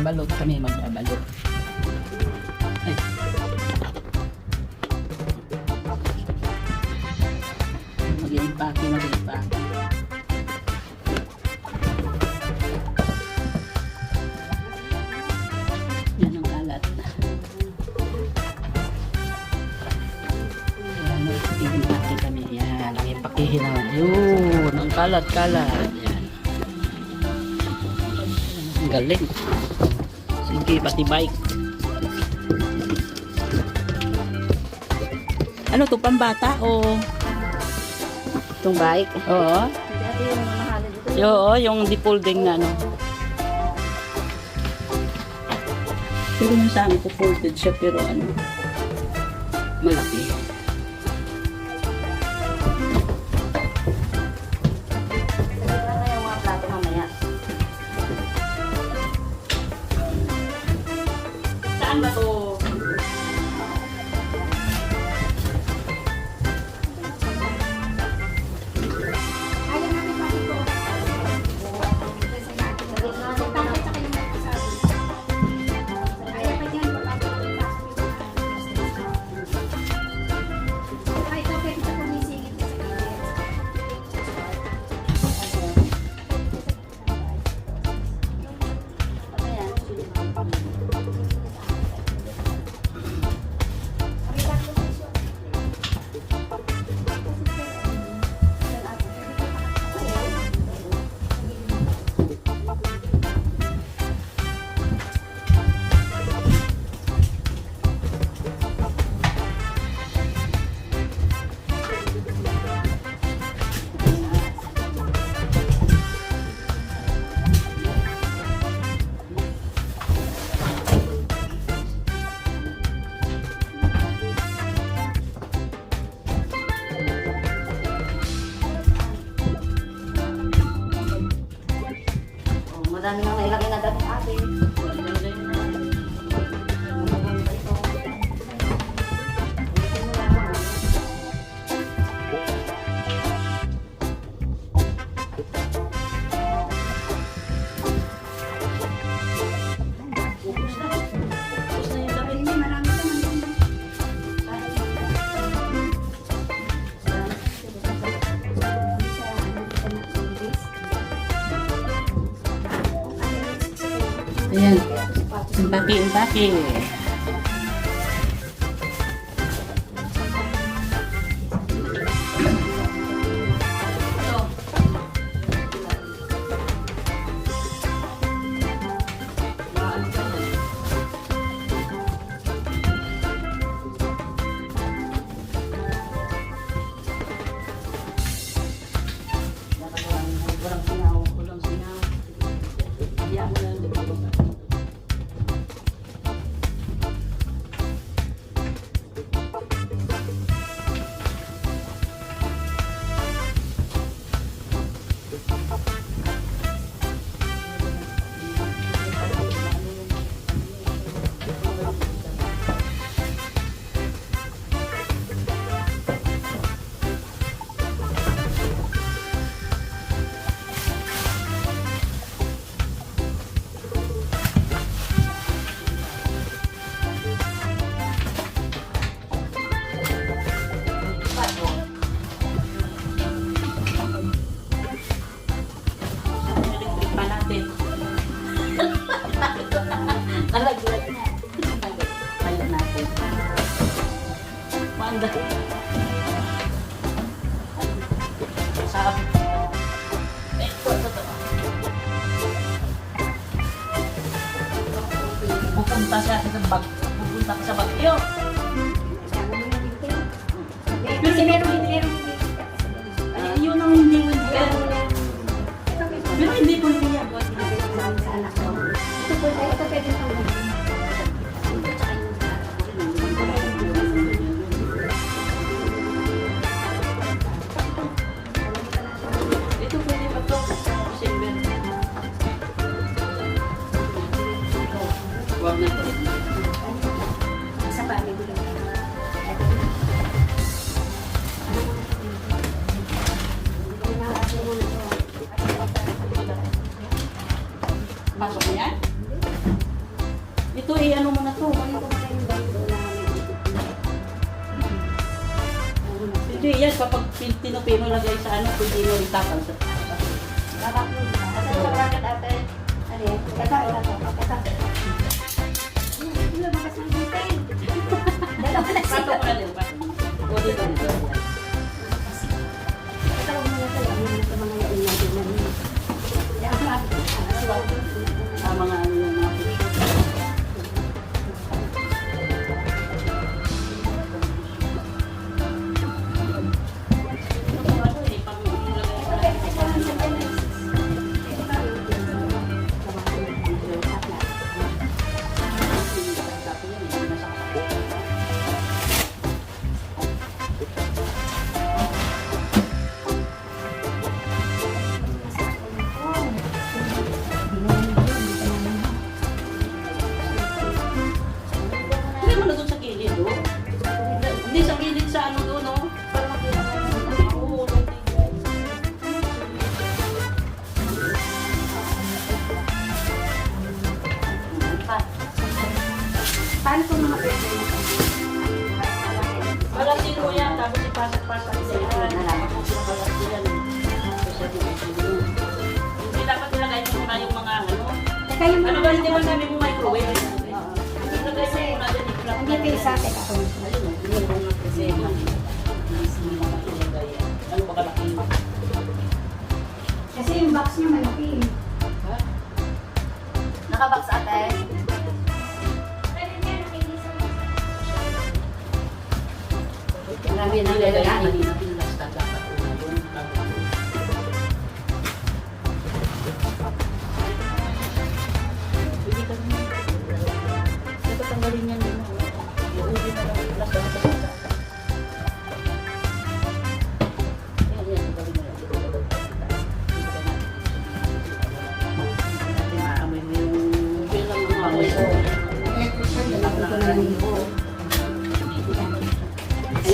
Magbabalot kami, magbabalot. Ay. Mag-iimpake, mag-iimpake. Yan ang kalat. Yan, mag-iimpake kami. Yan, ang impakehin na. Yun, ang kalat-kalat. Galing. Sige, pati bike. Ano to, pambata o? Itong bike. Oo. Oo, yung defolding na ano. Pero yung sa amin folded siya pero ano, malaki. Madami nang nailagay na dati ate. Ayan. Impake, impake. Pupunta siya sa bag. Pupunta ka sa bagyo. Kasi meron din, meron. Ay, yun ang hindi ko Pero, pero hindi ko niya. Ito po, ito pwede pang Pasok niya? Ito eh, ano mo na to? Kunin ko muna yung bag doon na may Hindi, yan, kapag pin- tinupino lagay sa ano, pwede mo itapal sa Babak mo ba? Sa bracket ate? Ano yan? Ito, ito, ito. Ito. Hindi lumakas ng detail. Dalawa na siya. ko na din, pato. O, dito, dito. Yan. sa mga kasi yung box niya malaki.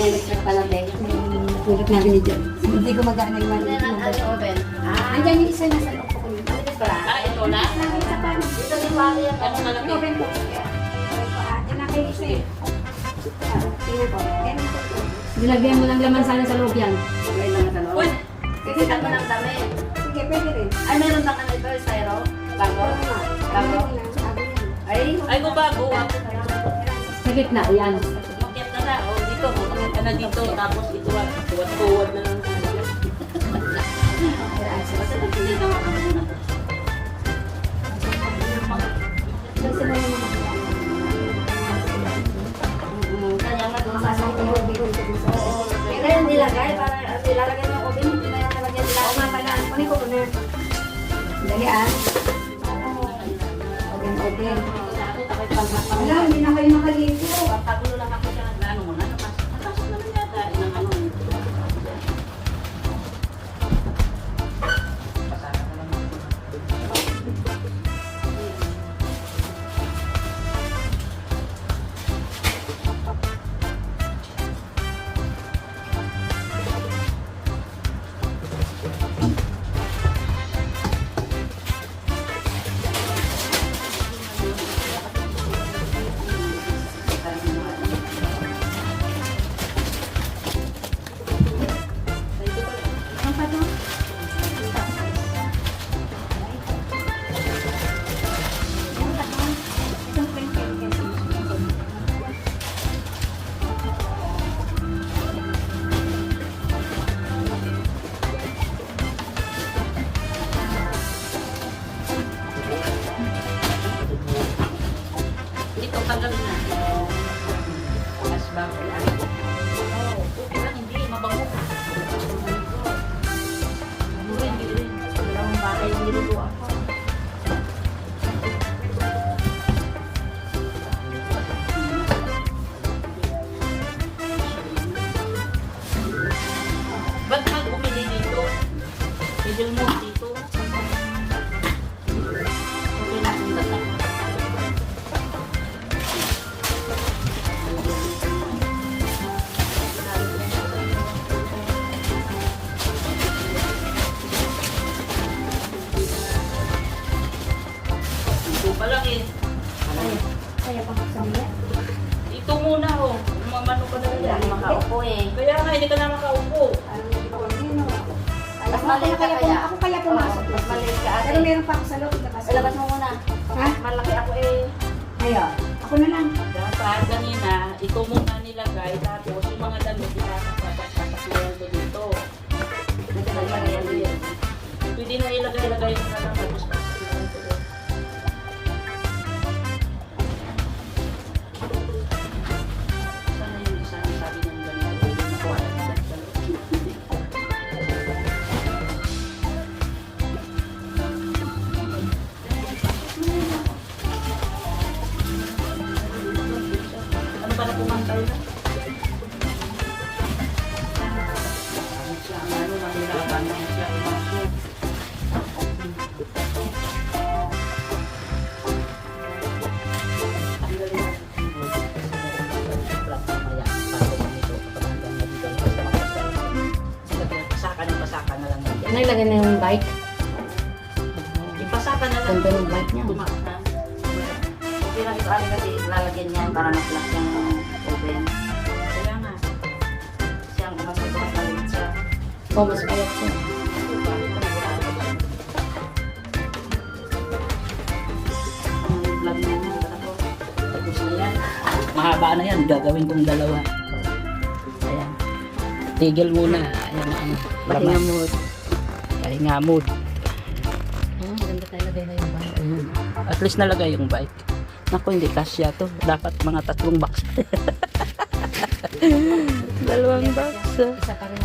Electric pala din. Tulog namin ni John. Hindi gumagana yung Ano yan ang ano yung oven? Ah, andyan yung isa na sa loob ko. Ano Malinis pala. Ah, ito na? Lagi sa pan. Dito din pala yan. Ano malaki? Open ko. Yan na kayo isa eh. Ah, Tingnan ko. Ito. Mo ng laman sana sa loob yan. May naman sa loob. Uy! Kasi mo ng dami. Sige, pwede rin. Ay, meron bang ano ito, styro? Bago? Bago? Ano lang. Ay, Ay, kung bago, ah. Sa gitna, yan. Na dito. Tapos ito, ah. Tuwad-tuwad na lang. Hindi na muna. Dali ah. Open, open. Wala, hindi na kayo makaligo. Pagulo lang ako Tanggalin na. Mas bago yan. Oo, okay lang. Mabango. Ano rin, hindi rin. Dalawang ko. Ba't ka bumili dito? Middle mo dito. Mamano ka na Hindi lang. ako makaupo eh. Kaya nga, hindi ka na makaupo. Parang hindi ko alam yun. oh. Mas Ako na ka kaya, kaya. ako kaya pumasok. Mas maliit ka ate. Pero meron pa ako sa loob. Labas Ilabas mo muna. Ha? Malaki ako eh. Ayaw. Ako na lang. Dapat kanina, ito muna nilagay. Tapos yung mga damit, itatakapasuyan ko dito. Nagmaliit yun. Pwede na ilagay-ilagay mo na lang. Tapos ilagay na yung bike? Ipasaka na lang. Ganda ng bike niya. Okay lang ito ate kasi lalagyan yan para mas-lock yung oven. Kaya nga. Siyang mas mas maliit siya. O, mas payat siya. Niya. Mahaba na yan. Gagawin kong dalawa. Ayan. Tigil muna. Ayan ang pahinga mo. Pahinga mood. Oh, maganda tayo lagay na yung bike. Ayun. At least nalagay yung bike. Naku, hindi kasya to. Dapat mga tatlong box. Dalawang box. Isa pa rin